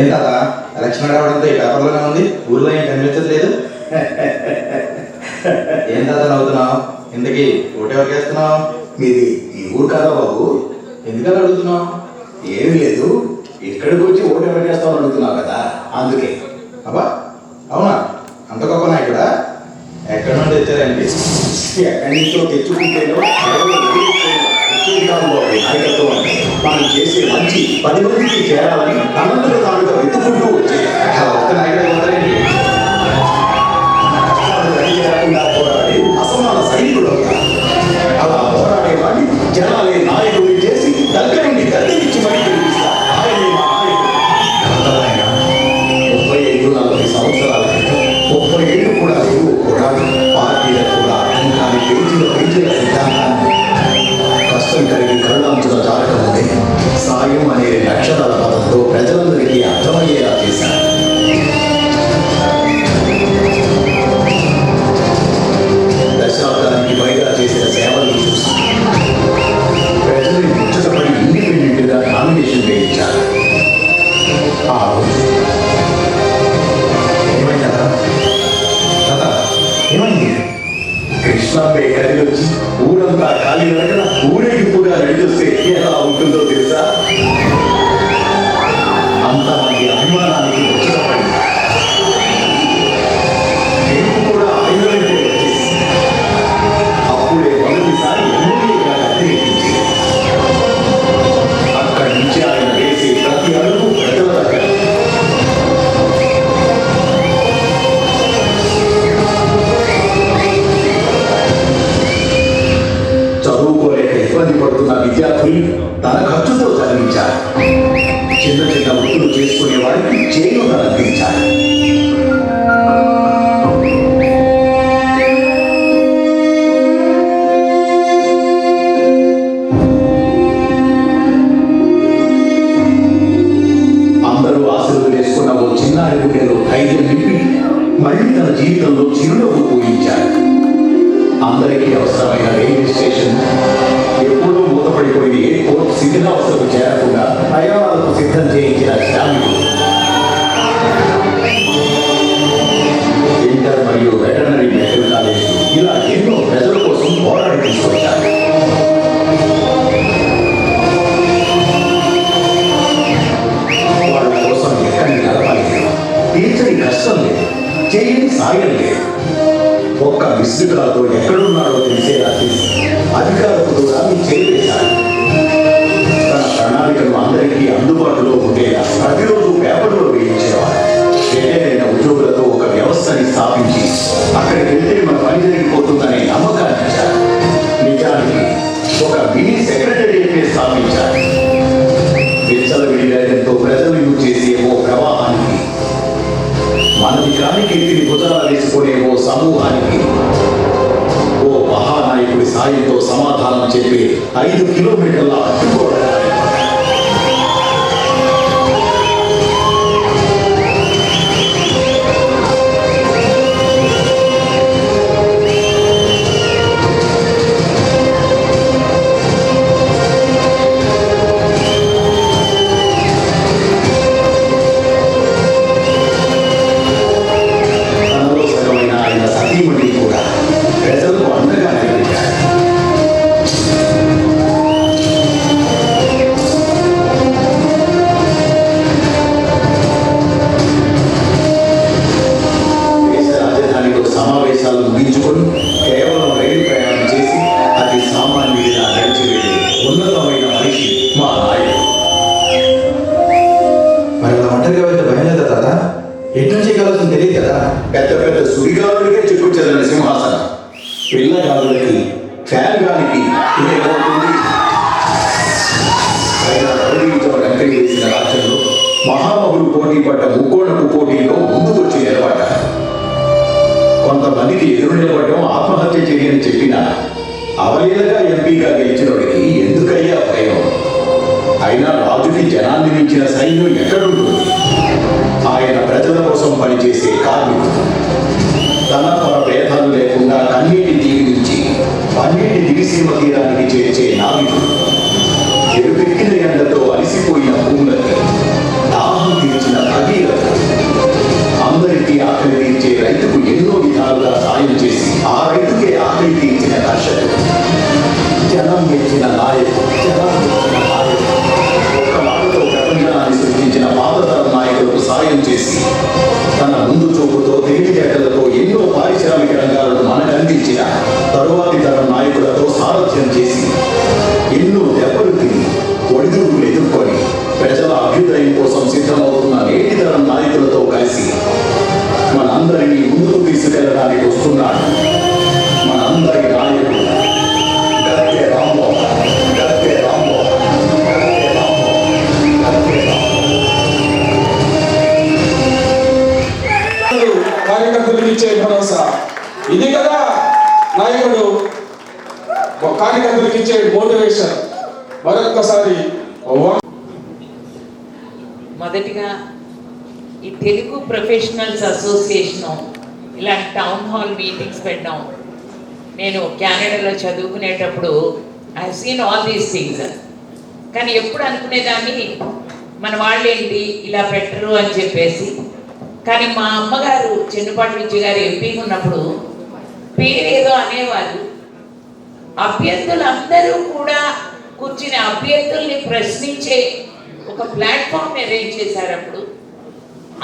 ఏం కదా ఎలక్షన్ రావడంతో ఈ పేపర్లోనే ఉంది. ఊర్లో ఏం కనిపించట్లేదు ఏం తాత నవ్వుతున్నావు? ఇంతకీ ఓటు ఎవరికి వేస్తున్నావు? మీది ఈ ఊరు కదా బాబు? ఎందుకని అడుగుతున్నావు? ఏమి లేదు. ఇక్కడికి వచ్చి ఓటే ఎవరికి వేస్తావు అడుగుతున్నావు కదా అందుకే. అబ్బా అవునా? అంత గొప్ప ఇక్కడ ఎక్కడ నుండి తెచ్చారండి? ఎక్కడి నుంచో తెచ్చుకుంటే జీవితాల్లో నాయకత్వం మంచి పది మందికి చేరాలని తనంతట తానుగా వెతుకుంటూ వచ్చే ఒక్క నాయకుడు అవుతారండి అసమాన సైనికుడు varios kilómetros. మహామహులు పోటీ పడ్డ ముక్కోణపు పోటీలో ముందుకొచ్చి నిలబడ్డారు కొంతమందికి ఎదురు నిలబడడం ఆత్మహత్య చేయని చెప్పిన అవలీలగా ఎంపీగా గెలిచినోడికి ఎందుకయ్యా భయం? అయినా రాజుకి జనాన్ని మించిన సైన్యం ఎక్కడుంటుంది? ఆయన ప్రజల కోసం పనిచేసే కార్మికులు తన తన ప్రేతాలు లేకుండా కన్నీటి దీవి నుంచి పన్నీటి దివిసీమ తీరానికి చేర్చే నావికులు ఎరుపెక్కిన ఎండతో అలసిపోయిన భూములకి చేసిన భగీరథ అందరికీ ఆకలి తీర్చే రైతుకు ఎన్నో విధాలుగా సాయం చేసి ఆ రైతుకే ఆకలి తీర్చిన కర్షకుడు జనం మెచ్చిన నాయకుడు జనం కార్యకర్తలకు ఇచ్చే మోటివేషన్ మరొక్కసారి మొదటిగా ఈ తెలుగు ప్రొఫెషనల్స్ అసోసియేషన్ ఇలాంటి టౌన్ హాల్ మీటింగ్స్ పెట్టడం. నేను కెనడాలో చదువుకునేటప్పుడు I seen all these things కానీ ఎప్పుడు అనుకునేదాన్ని మన వాళ్ళు ఏంటి ఇలా పెట్టరు అని చెప్పేసి. కానీ మా అమ్మగారు చెన్నుపాటి విద్య గారు ఎంపీ ఉన్నప్పుడు పేరేదో అనేవారు అభ్యర్థులందరూ కూడా కూర్చుని అభ్యర్థుల్ని ప్రశ్నించే ఒక ప్లాట్ఫామ్ అరేంజ్ చేశారు అప్పుడు.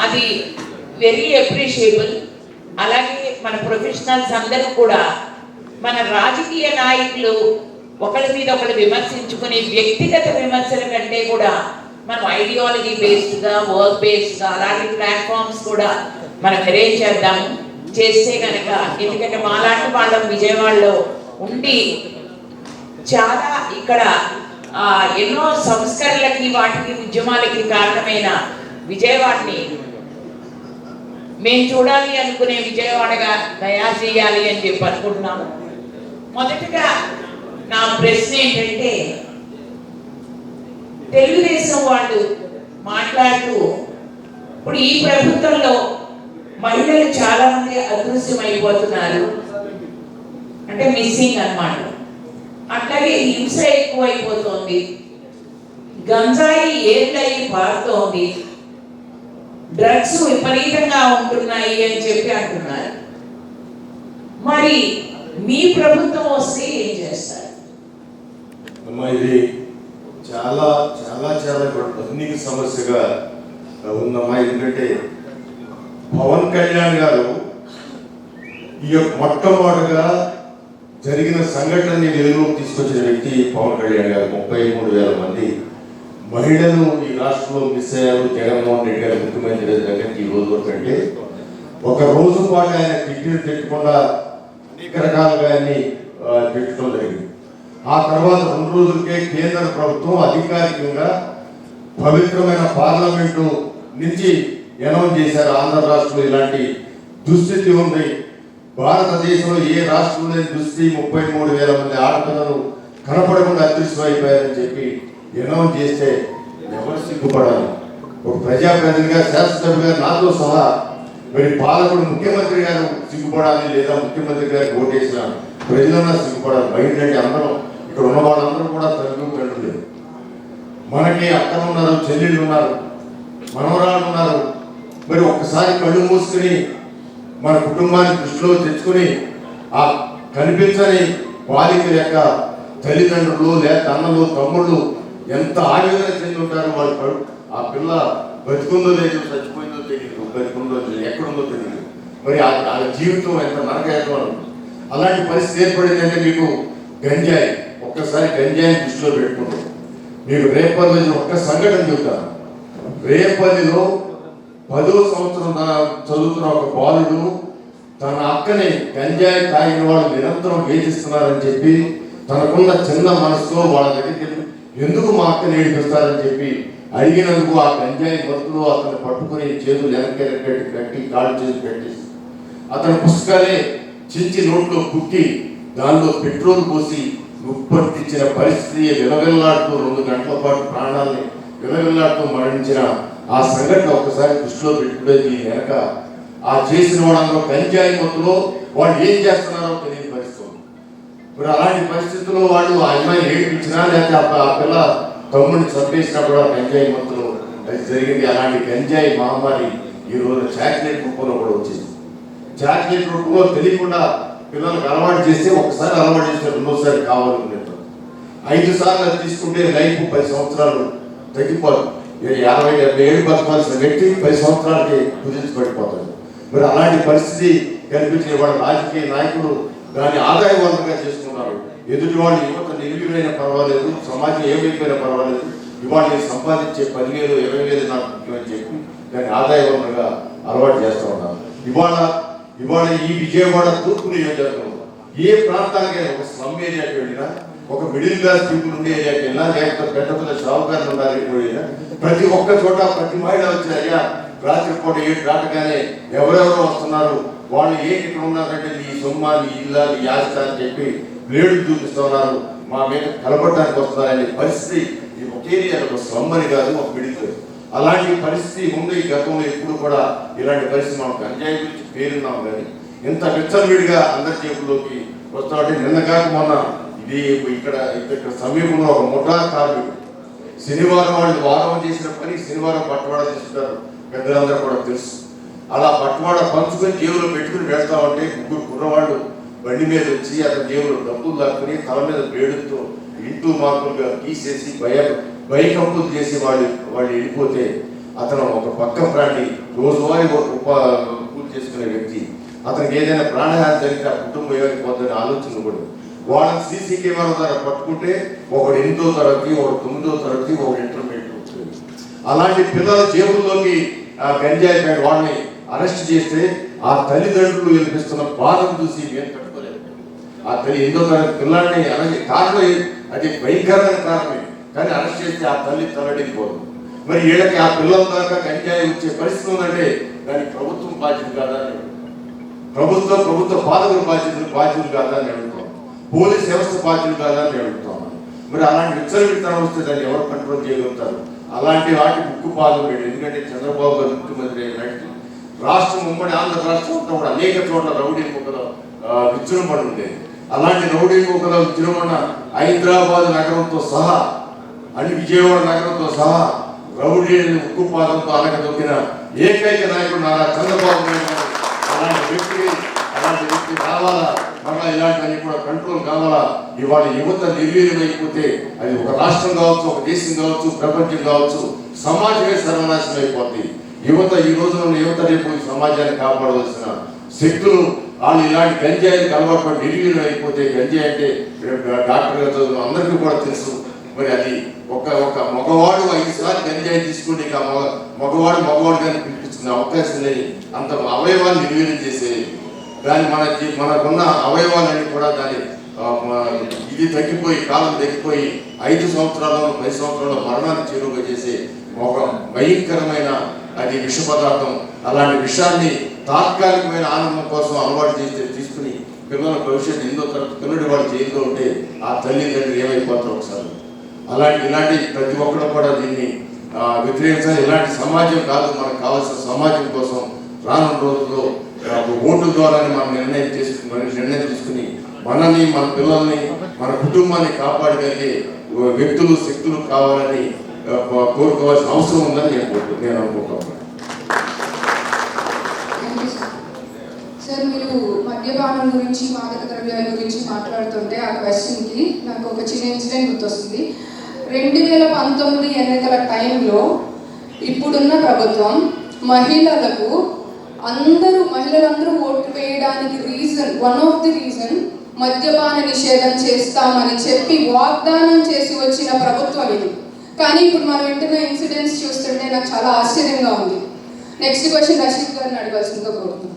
అది వెరీ అప్రిషియబుల్ అలాగే మన ప్రొఫెషనల్స్ అందరూ కూడా మన రాజకీయ నాయకులు ఒకరి మీద ఒకరు విమర్శించుకుని వ్యక్తిగత విమర్శల కంటే కూడా మనం ఐడియాలజీ బేస్డ్గా వర్క్ బేస్డ్గా అలాంటి ప్లాట్ఫామ్స్ కూడా మనం అరేంజ్ చేద్దాము. చేస్తే కనుక ఎందుకంటే మాలాంటి వాళ్ళం విజయవాడలో ఉండి చాలా ఇక్కడ ఎన్నో సంస్కరణలకి వాటికి ఉద్యమాలకి కారణమైన విజయవాడని మేము చూడాలి అనుకునే విజయవాడగా తయారు చేయాలి అని చెప్పి అనుకుంటున్నాము. మొదటగా నా ప్రశ్న ఏంటంటే తెలుగుదేశం వాళ్ళు మాట్లాడుతూ ఇప్పుడు ఈ ప్రభుత్వంలో మహిళలు చాలామంది అదృశ్యమైపోతున్నారు. అంటే మిస్సింగ్ అన్నమాట. అట్లాగే హింస ఎక్కువైపోతుంది. గంజాయి ఏర్లై పారుతోంది. డ్రగ్స్ విపరీతంగా ఉంటున్నాయి అని చెప్పి అంటున్నారు. మరి మీ ప్రభుత్వం వస్తే ఏం చేస్తారు? అమ్మా ఇది చాలా చాలా చాలా ఇప్పుడు సమస్యగా ఉందమ్మా ఎందుకంటే పవన్ కళ్యాణ్ గారు ఈ యొక్క మొట్టమొదటిగా జరిగిన సంఘటనని వెలుగులోకి తీసుకొచ్చిన వ్యక్తి పవన్ కళ్యాణ్ గారు ముప్పై మూడు వేల మంది మహిళలు ఈ రాష్ట్రంలో మిస్ అయ్యారు. జగన్మోహన్ రెడ్డి గారు ముఖ్యమంత్రి దగ్గరికి ఈ రోజు వరకు అంటే ఒక రోజు పాటు ఆయన కిడ్నీలు తెచ్చకుండా అనేక రకాలుగా ఆయన్ని ఆ, జరిగింది. ఆ తర్వాత రెండు రోజులకే కేంద్ర ప్రభుత్వం అధికారికంగా పవిత్రమైన పార్లమెంటు నుంచి అనౌన్స్ చేశారు. ఆంధ్ర రాష్ట్రంలో ఇలాంటి దుస్థితి ఉంది. భారతదేశంలో ఏ రాష్ట్రంలో లేని ముప్పై మూడు వేల మంది ఆడపిల్లలు కనపడకుండా అదృశ్యమైపోయారని చెప్పి అనౌన్స్ చేస్తే ఎవరు సిగ్గుపడాలి? ఒక ప్రజాప్రతినిధిగా శాసనసభ్యుగా నాతో సహా మరి పాలకుడు ముఖ్యమంత్రి గారు సిగ్గుపడాలి లేదా ముఖ్యమంత్రి గారికి ఓటేసిన ప్రజలన్నా సిగ్గుపడాలి. బయట అంటే అందరం ఇక్కడ ఉన్న వాళ్ళందరూ కూడా తల్లి తండ్రులు. మనకి అక్కడ ఉన్నారు చెల్లెళ్ళు ఉన్నారు మనవరాళ్ళు ఉన్నారు. మరి ఒక్కసారి కళ్ళు మూసుకుని మన కుటుంబాన్ని దృష్టిలో తెచ్చుకొని ఆ కనిపించని బాలికల యొక్క తల్లిదండ్రులు లేక అన్నలు తమ్ముళ్ళు ఎంత ఆవేదన చెంది ఉంటారో వాళ్ళు ఆ పిల్ల బతుకుందో లేదో చచ్చిపోయిందో తెలియదు బతుకుందో ఎక్కడుందో తెలియదు మరి ఆ జీవితం ఎంత నరకయత్నం అలాంటి పరిస్థితి ఏర్పడిందంటే మీకు గంజాయి ఒక్కసారి గంజాయిని దృష్టిలో పెట్టుకుంటాం మీకు రేపల్లిలో ఒక్క సంఘటన చెబుతాను రేపల్లిలో పదో సంవత్సరం తన చదువుతున్న ఒక బాలుడు తన అక్కని గంజాయి తాగిన వాళ్ళు నిరంతరం వేధిస్తున్నారని చెప్పి తనకున్న చిన్న మనసుతో వాళ్ళ దగ్గరికి ఎందుకు మా అక్కని ఏడిపిస్తారని చెప్పి అడిగినందుకు ఆ గంజాయి భక్తులు అతను పట్టుకుని చేతులు వెనక్కి కట్టి కాళ్ళు చేసి పెట్టేసి అతని పుస్తకాలే చించి నోట్లో కుట్టి దానిలో పెట్రోల్ పోసి ఉప్పట్టించిన పరిస్థితి విలవిల్లాడుతూ రెండు గంటల పాటు ప్రాణాలని విలవిల్లాడుతూ మరణించిన ఆ సంఘటన ఒక్కసారి దృష్టిలో పెట్టుకునే దీని వెనక ఆ చేసిన వాళ్ళందరూ గంజాయి మత్తులో వాళ్ళు ఏం చేస్తున్నారో తెలియని పరిస్థితి. ఇప్పుడు మరి అలాంటి పరిస్థితుల్లో వాళ్ళు ఆ అమ్మాయి ఏడిపించినా లేకపోతే ఆ పిల్ల తమ్ముడిని చంపేసినా కూడా గంజాయి మత్తులో అది జరిగింది. అలాంటి గంజాయి మహమ్మారి ఈ రోజు చాక్లెట్ రూపంలో కూడా వచ్చింది. చాక్లెట్ రూపంలో తెలియకుండా పిల్లలకు అలవాటు చేస్తే ఒకసారి అలవాటు చేస్తే రెండోసారి కావాలనుకునేటప్పుడు ఐదు సార్లు అది తీసుకుంటే లైఫ్ పది సంవత్సరాలు తగ్గిపోదు యాభై డెబ్బై ఏడు బతకాల్సిన వ్యక్తి పది సంవత్సరాలకి కుదించబడిపోతాడు మరి అలాంటి పరిస్థితి కనిపించిన వాళ్ళ రాజకీయ నాయకులు దాన్ని ఆదాయ వనరుగా చేసుకున్నారు ఎదుటి వాళ్ళు యువత నిర్వీర్యమైన పర్వాలేదు సమాజం ఏమైపోయినా పర్వాలేదు ఇవాళ నేను సంపాదించే పదివేలు ఇరవై వేలు నాకు ముఖ్యమని చెప్పి దాన్ని ఆదాయ వనరుగా అలవాటు చేస్తూ ఉన్నారు. ఇవాళ ఇవాళ ఈ విజయవాడ తూర్పు నియోజకవర్గంలో ఏ ప్రాంతానికైనా ఒక స్లమ్ ఏరియాకి వెళ్ళినా ఒక మిడిల్ క్లాస్ పీపుల్ ఉండే ఏరియాకి లేకపోతే పెద్ద పెద్ద షావుకారులు ఉన్న ప్రతి ఒక్క చోట ప్రతి మహిళ వచ్చిన అయ్యా రాత్రిపూట ఏడు దాటగానే ఎవరెవరు వస్తున్నారు వాళ్ళు ఏంటి ఇక్కడ ఉన్నారంటే నీ సొమ్మ నీ ఇల్లా నీ యాస్త అని చెప్పి బ్లేడు చూపిస్తున్నారు. మా మీద కలపడడానికి వస్తున్నారనే పరిస్థితి ఈ ఒక ఏరియా ఒక స్లమ్ కాదు ఒక మిడిల్ క్లాస్. అలాంటి పరిస్థితి ముందు ఈ గతంలో ఎప్పుడు కూడా ఇలాంటి పరిస్థితి మనం గంజాయి గురించి పేరున్నాం కానీ ఇంత విచ్చలవిడిగా అందరి చేతుల్లోకి వస్తామంటే నిన్న కాక మొన్న ఇది ఇక్కడ ఇక్కడ సమీపంలో ఒక ముఠా కార్మికుడు శనివారం వాళ్ళు వారం చేసిన పని శనివారం పట్టువాడ తీసుకుంటారు పెద్దలందరూ కూడా తెలుసు. అలా పట్టువాడ పంచుకొని జేబులో పెట్టుకుని పెడతా ఉంటే ముగ్గురు కుర్రవాళ్ళు బండి మీద వచ్చి అతని జేబులో డబ్బులు దాక్కుని తల మీద వేడుతో ఇంటూ మార్కులుగా తీసేసి భయ భయకంపులు చేసి వాళ్ళు వాళ్ళు వెళ్ళిపోతే అతను ఒక పక్క ప్రాణి రోజువారీ ఒక ఉప పూజ చేసుకునే వ్యక్తి. అతనికి ఏదైనా ప్రాణహాని జరిగితే ఆ కుటుంబం ఏమైపోతుందని ఆలోచన కూడా వాళ్ళని సీసీ కెమెరా ద్వారా పట్టుకుంటే ఒకడు ఎనిమిదో తరగతి ఒకడు తొమ్మిదో తరగతి ఒకడు ఇంటర్మీడియట్ అలాంటి పిల్లల జేబుల్లోకి ఆ గంజాయి ప్యాకెట్ వాళ్ళని అరెస్ట్ చేస్తే ఆ తల్లిదండ్రులు వినిపిస్తున్న బాధను చూసి మేము తట్టుకోలేదు ఆ తల్లి ఎనిమిదో తరగతి పిల్లల్ని అలాగే కారణం అది భయంకరమైన కారణమే. కానీ అరెస్ట్ చేస్తే ఆ తల్లి తలడిపోదు మరి వీళ్ళకి ఆ పిల్లల దాకా గంజాయి వచ్చే పరిస్థితి ఉందంటే దానికి ప్రభుత్వం బాధ్యత కాదా ప్రభుత్వ ప్రభుత్వ బాధకులు బాధ్యతలు బాధ్యతలు కాదా అని అడుగుతాం పోలీస్ వ్యవస్థ బాధ్యులు కాదా అని అడుగుతాం మరి అలాంటి విచ్చలవిత్తనం వస్తే దాన్ని ఎవరు కంట్రోల్ చేయగలుగుతారు? అలాంటి వాటి ముక్కు పాలు ఎందుకంటే చంద్రబాబు గారు ముఖ్యమంత్రి అయినట్టు రాష్ట్రం ఉమ్మడి ఆంధ్ర రాష్ట్రం అంతా కూడా అనేక చోట్ల రౌడీ ముక్కలు విజృంభణ ఉండేది. అలాంటి రౌడీ ముక్కల విజృంభణ హైదరాబాద్ నగరంతో సహా అని విజయవాడ నగరంతో సహా రౌడీని ఉక్కు పాదంతో దొక్కిన ఏకైక నాయకుడు నారా చంద్రబాబు నాయుడు అలాంటి వ్యక్తి అలాంటి వ్యక్తి రావాలా? మరలా ఇలాంటివన్నీ కూడా కంట్రోల్ కావాలా? ఇవాళ యువత నిర్వీర్యమైపోతే అది ఒక రాష్ట్రం కావచ్చు ఒక దేశం కావచ్చు ప్రపంచం కావచ్చు సమాజమే సర్వనాశనం అయిపోద్ది. యువత ఈ రోజున యువత రేపు సమాజాన్ని కాపాడవలసిన శక్తులు వాళ్ళు ఇలాంటి గంజాయికి అలవాటు నిర్వీర్యం అయిపోతే గంజాయి అంటే డాక్టర్ చదువు అందరికీ కూడా తెలుసు. మరి అది ఒక ఒక మగవాడు ఐదు సార్లు గంజాయి తీసుకుంటే ఇక మగ మగవాడు మగవాడు కానీ పిలిపించుకునే అవకాశం లేని అంత అవయవాన్ని నిర్వీర్యం చేసే దాని మన మనకున్న అవయవాలన్నీ కూడా దాని ఇది తగ్గిపోయి కాలం తగ్గిపోయి ఐదు సంవత్సరాలలో పది సంవత్సరాల్లో మరణాన్ని చేరువుగా చేసే ఒక భయంకరమైన అది విష పదార్థం. అలాంటి విషయాన్ని తాత్కాలికమైన ఆనందం కోసం అలవాటు చేస్తే తీసుకుని పిల్లల భవిష్యత్తు ఎనిమిదో పిల్లడి వాళ్ళు చేతిలో ఉంటే ఆ తల్లిదండ్రులు ఏమైపోతారు ఒకసారి. అలాంటి ఇలాంటి ప్రతి ఒక్కరు కూడా దీన్ని వ్యతిరేకించాలి. ఇలాంటి సమాజం కాదు మనకు కావాల్సిన సమాజం కోసం రానున్న రోజుల్లో ఓటు ద్వారానే మనం నిర్ణయం చేసుకుని నిర్ణయం తీసుకుని మనల్ని మన పిల్లల్ని మన కుటుంబాన్ని కాపాడగలిగే వ్యక్తులు శక్తులు కావాలని కోరుకోవాల్సిన అవసరం ఉందని నేను నేను అనుకుంటున్నాను సార్. సార్ మీరు మద్యపానం గురించి మాదక ద్రవ్యాల గురించి మాట్లాడుతుంటే ఆ క్వశ్చన్కి నాకు ఒక చిన్న ఇన్సిడెంట్ గుర్తొస్తుంది రెండు వేల పంతొమ్మిది ఎన్నికల టైంలో ఇప్పుడున్న ప్రభుత్వం మహిళలకు అందరూ మహిళలందరూ ఓటు వేయడానికి reason one of the reason మద్యపాన నిషేధం చేస్తామని చెప్పి వాగ్దానం చేసి వచ్చిన ప్రభుత్వం ఇది. కానీ ఇప్పుడు మనం వింటున్న ఇన్సిడెంట్స్ చూస్తుంటే నాకు చాలా ఆశ్చర్యంగా ఉంది. నెక్స్ట్ క్వశ్చన్ రషీద్ గారిని అడగాల్సిందిగా కోరుతున్నాను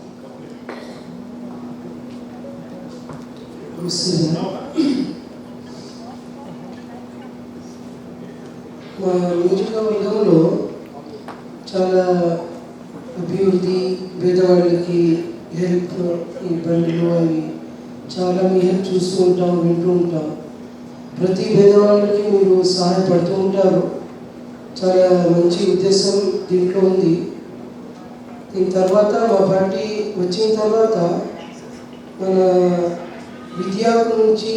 మా నియోజకవర్గంలో చాలా అభివృద్ధి పేదవాళ్ళకి హెల్త్ ఈ అవి చాలా మీ హెల్ప్ చూస్తూ ఉంటాం వింటూ ఉంటాం. ప్రతి పేదవాళ్ళకి మీరు సహాయపడుతూ ఉంటారు. చాలా మంచి ఉద్దేశం దీంట్లో ఉంది. దీని తర్వాత మా పార్టీ వచ్చిన తర్వాత మన విద్యా నుంచి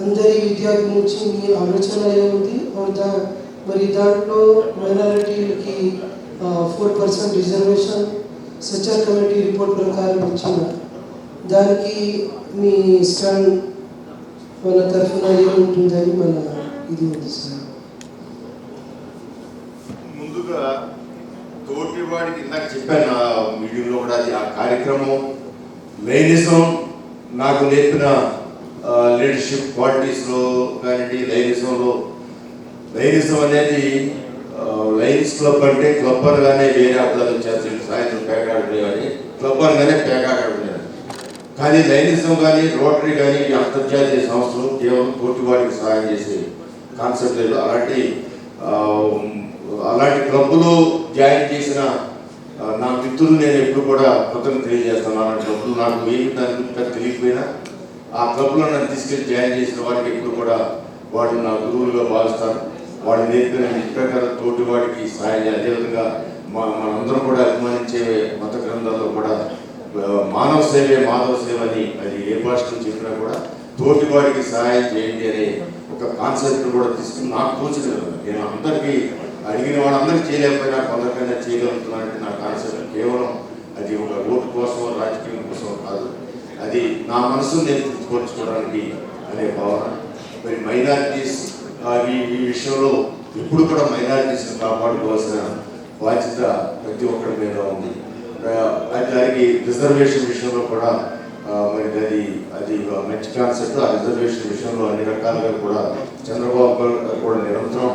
అందరి విద్యా నుంచి మీ ఆలోచన ఏముంది? దా మరి దాంట్లో మైనారిటీలకి four percent reservation Sachar committee report ప్రకారం ఇచ్చిన. దానికి మీ స్టాండ్ మన తరఫున ఏముంటుందని మన ఇది ఉంది సార్. ముందుగా తోటి వాడికి ఇందాక చెప్పాను ఆ మీడియంలో కూడా అది ఆ కార్యక్రమం లైనిజం నాకు నేర్పిన లీడర్షిప్ క్వాలిటీస్లో కానివ్వండి లైనిజంలో లైనిజం అనేది ఆ, లైన్స్ క్లబ్ అంటే క్లబ్ అనగానే వేరే అబ్బాయిలు వచ్చేస్తారు సాయంత్రం పేకాడలే కానీ క్లబ్ అనగానే పేకాడలేదు కానీ లైనిజం కానీ రోటరీ కానీ ఈ అంతర్జాతీయ సంస్థలు కేవలం తోటి వాడికి సహాయం చేసే కాన్సెప్ట్ లేదు. అలాంటి అలాంటి క్లబ్లో జాయిన్ చేసిన నా మిత్రులు నేను ఎప్పుడు కూడా కృతజ్ఞత తెలియజేస్తాను. అలాంటి క్లబ్లు నాకు ఏమి దాని గురించి తెలియకపోయినా ఆ క్లబ్లో నన్ను తీసుకెళ్ళి జాయిన్ చేసిన వారికి ఎప్పుడు కూడా వాళ్ళు నా గురువులుగా భావిస్తాను వాళ్ళు నేర్పిన ప్రకారం తోటి వాడికి సహాయం అదేవిధంగా మా మనందరం కూడా అభిమానించే మత గ్రంథాల్లో కూడా మానవ సేవే మాధవ సేవ అని అది ఏ భాషలో చెప్పినా కూడా తోటి వాడికి సహాయం చేయండి అనే ఒక కాన్సెప్ట్ కూడా తీసుకుని నాకు తోచలేదు నేను అందరికీ అడిగిన వాళ్ళందరికీ చేయలేకపోయినా కొందరికైనా చేయగలుగుతున్నానంటే నా కాన్సెప్ట్ కేవలం అది ఒక ఓటు కోసం రాజకీయం కోసం కాదు. అది నా మనసును నేను తృప్తిపరచుకోవడానికి అనే భావన. మరి మైనారిటీస్ ఈ ఈ విషయంలో ఎప్పుడు కూడా మైనారిటీస్ని కాపాడుకోవాల్సిన బాధ్యత ప్రతి ఒక్కరి మీద ఉంది. దానికి రిజర్వేషన్ విషయంలో కూడా మరి అది అది మంచి కాన్సెప్ట్. ఆ రిజర్వేషన్ విషయంలో అన్ని రకాలుగా కూడా చంద్రబాబు గారు కూడా నిరంతరం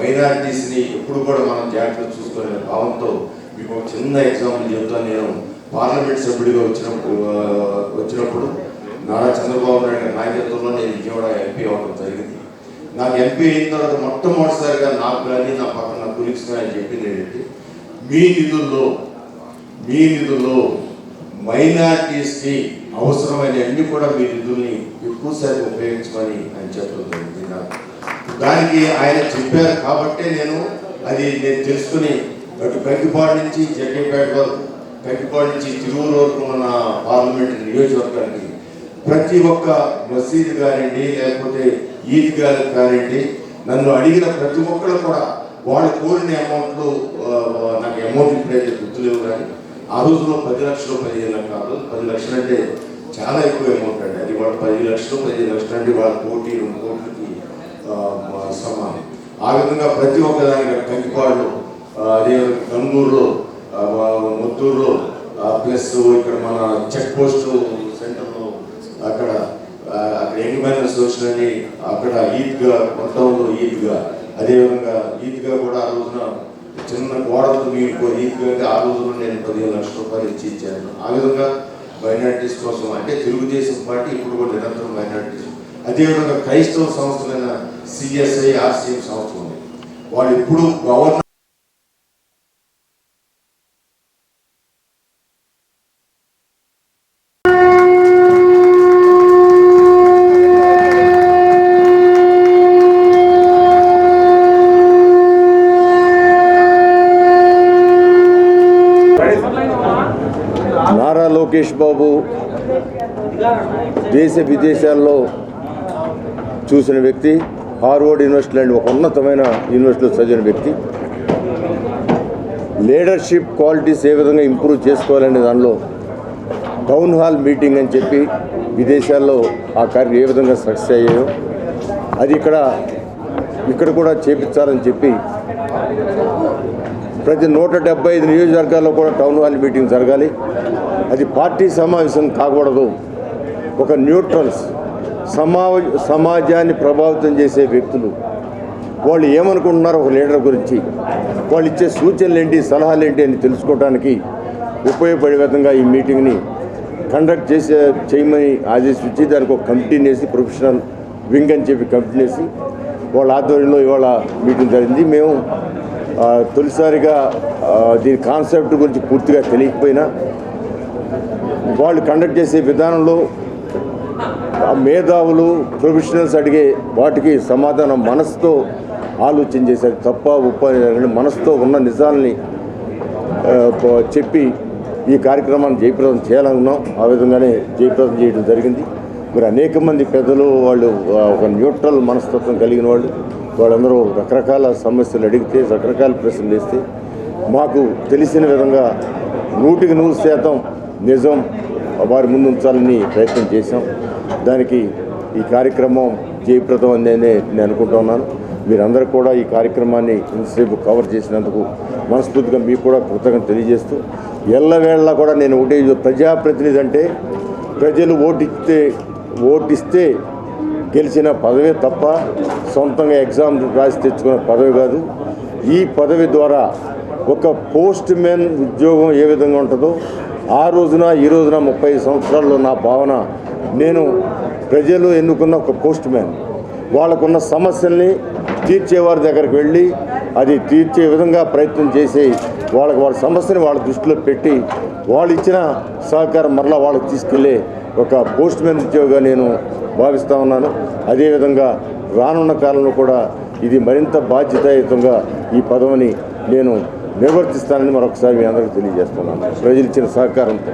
మైనారిటీస్ని ఎప్పుడు కూడా మనం జాగ్రత్తగా చూసుకునే భావంతో మీకు ఒక చిన్న ఎగ్జాంపుల్ చెప్తాను నేను పార్లమెంట్ సభ్యుడిగా వచ్చినప్పుడు వచ్చినప్పుడు నారా చంద్రబాబు నాయుడు నాయకత్వంలో నేను విజయవాడ ఎంపీ అవ్వడం జరిగింది. నాకు ఎంపీ అయిన తర్వాత మొట్టమొదటిసారిగా నాకు కానీ నా పక్కన కొలిక్స్ కానీ చెప్పింది ఏంటంటే మీ నిధుల్లో మీ నిధుల్లో మైనార్టీస్కి అవసరమైన అన్ని కూడా మీ నిధుల్ని ఎక్కువసారి ఉపయోగించమని ఆయన చెప్పడం జరిగింది నాకు. దానికి ఆయన చెప్పారు కాబట్టే నేను అది నేను తెలుసుకుని అటు కంకిపాడు నుంచి జగ్గేపేట వరకు కంకిపాడు నుంచి తిరువురు వరకు మన పార్లమెంట్ నియోజకవర్గానికి ప్రతి ఒక్క మసీదు కానివ్వండి లేకపోతే ఈద్గా కానివ్వండి నన్ను అడిగిన ప్రతి ఒక్కరు కూడా వాళ్ళు కోరిన అమౌంట్లు నాకు అమౌంట్ ఇప్పుడైతే గుర్తులేవు కానీ ఆ రోజులో పది లక్షలు పదిహేను లక్షలు పది లక్షలు అంటే చాలా ఎక్కువ అమౌంట్ అండి. అది వాళ్ళు పది లక్షలు పదిహేను లక్షలు అంటే వాళ్ళ కోటి రెండు కోట్లకి సమానం. ఆ విధంగా ప్రతి ఒక్క దానికి కంకిపాడు ఆ, అదే గంగూరులో ముత్తూరులో ప్లస్ ఇక్కడ మన చెక్ పోస్ట్ సెంటర్లో అక్కడ అక్కడ యంగ్ అసోసియేషన్ అని అక్కడ ఈద్గా మొత్తంలో ఈద్గా అదేవిధంగా ఈద్గా కూడా ఆ రోజున చిన్న గోడలతో మీకు ఈద్గా అంటే ఆ రోజున నేను పదిహేను లక్షల రూపాయలు ఇచ్చి ఇచ్చాను. ఆ విధంగా మైనార్టీస్ కోసం అంటే తెలుగుదేశం పార్టీ ఇప్పుడు కూడా నిరంతరం మైనార్టీస్. అదేవిధంగా క్రైస్తవ సంస్థలైన సిఎస్ఐ ఆర్సీఎం సంస్థ ఉంది వాళ్ళు ఇప్పుడు గవర్నర్ నారా లోకేష్ బాబు దేశ విదేశాల్లో చూసిన వ్యక్తి హార్వర్డ్ యూనివర్సిటీ లాంటి ఒక ఉన్నతమైన యూనివర్సిటీలో చదివిన వ్యక్తి. లీడర్షిప్ క్వాలిటీస్ ఏ విధంగా ఇంప్రూవ్ చేసుకోవాలనే దానిలో టౌన్ హాల్ మీటింగ్ అని చెప్పి విదేశాల్లో ఆ కార్యం ఏ విధంగా సక్సెస్ అయ్యాయో అది ఇక్కడ ఇక్కడ కూడా చేపించాలని చెప్పి ప్రతి నూట డెబ్బై ఐదు నియోజకవర్గాల్లో కూడా టౌన్ హాల్ మీటింగ్ జరగాలి. అది పార్టీ సమావేశం కాకూడదు. ఒక న్యూట్రల్స్ సమా సమాజాన్ని ప్రభావితం చేసే వ్యక్తులు. వాళ్ళు ఏమనుకుంటున్నారు ఒక లీడర్ గురించి వాళ్ళు ఇచ్చే సూచనలు ఏంటి సలహాలు ఏంటి అని తెలుసుకోవడానికి ఉపయోగపడే విధంగా ఈ మీటింగ్ని కండక్ట్ చేసే చేయమని ఆదేశించి దానికి ఒక కమిటీని వేసి ప్రొఫెషనల్ వింగ్ అని చెప్పి కమిటీని వేసి వాళ్ళ ఆధ్వర్యంలో ఇవాళ మీటింగ్ జరిగింది. మేము తొలిసారిగా దీని కాన్సెప్ట్ గురించి పూర్తిగా తెలియకపోయినా వాళ్ళు కండక్ట్ చేసే విధానంలో ఆ మేధావులు ప్రొఫెషనల్స్ అడిగే వాటికి సమాధానం మనసుతో ఆలోచన చేశారు. తప్ప ఉప్ప మనసుతో ఉన్న నిజాల్ని చెప్పి ఈ కార్యక్రమాన్ని జయప్రదం చేయాలనుకున్నాం. ఆ విధంగానే జయప్రదం చేయడం జరిగింది. మరి అనేక మంది పెద్దలు వాళ్ళు ఒక న్యూట్రల్ మనస్తత్వం కలిగిన వాళ్ళు. వాళ్ళందరూ రకరకాల సమస్యలు అడిగితే రకరకాల ప్రశ్నలు వేస్తే మాకు తెలిసిన విధంగా నూటికి నూరు శాతం నిజం వారి ముందు ఉంచాలని ప్రయత్నం చేశాం. దానికి ఈ కార్యక్రమం జయప్రదం అని నేనే నేను అనుకుంటున్నాను మీరందరూ కూడా ఈ కార్యక్రమాన్ని ఇంతసేపు కవర్ చేసినందుకు మనస్ఫూర్తిగా మీకు కూడా కృతజ్ఞత తెలియజేస్తూ ఎల్లవేళలా కూడా నేను ఒకటే ప్రజాప్రతినిధి అంటే ప్రజలు ఓటిస్తే ఓటిస్తే గెలిచిన పదవే తప్ప సొంతంగా ఎగ్జామ్ రాసి తెచ్చుకున్న పదవి కాదు. ఈ పదవి ద్వారా ఒక పోస్ట్ మ్యాన్ ఉద్యోగం ఏ విధంగా ఉంటుందో ఆ రోజున ఈ రోజున ముప్పై సంవత్సరాల్లో నా భావన నేను ప్రజలు ఎన్నుకున్న ఒక పోస్ట్ మ్యాన్. వాళ్ళకున్న సమస్యల్ని తీర్చేవారి దగ్గరికి వెళ్ళి అది తీర్చే విధంగా ప్రయత్నం చేసి వాళ్ళకి వాళ్ళ సమస్యని వాళ్ళ దృష్టిలో పెట్టి వాళ్ళు ఇచ్చిన సహకారం మరలా వాళ్ళకి తీసుకెళ్ళే ఒక పోస్ట్ మ్యాన్ ఉద్యోగంగా నేను భావిస్తూ ఉన్నాను. అదేవిధంగా రానున్న కాలంలో కూడా ఇది మరింత బాధ్యతాయుతంగా ఈ పదవిని నేను నిర్వర్తిస్తానని మరొకసారి మీ అందరికీ తెలియజేస్తున్నాను. ప్రజలు ఇచ్చిన సహకారంతో.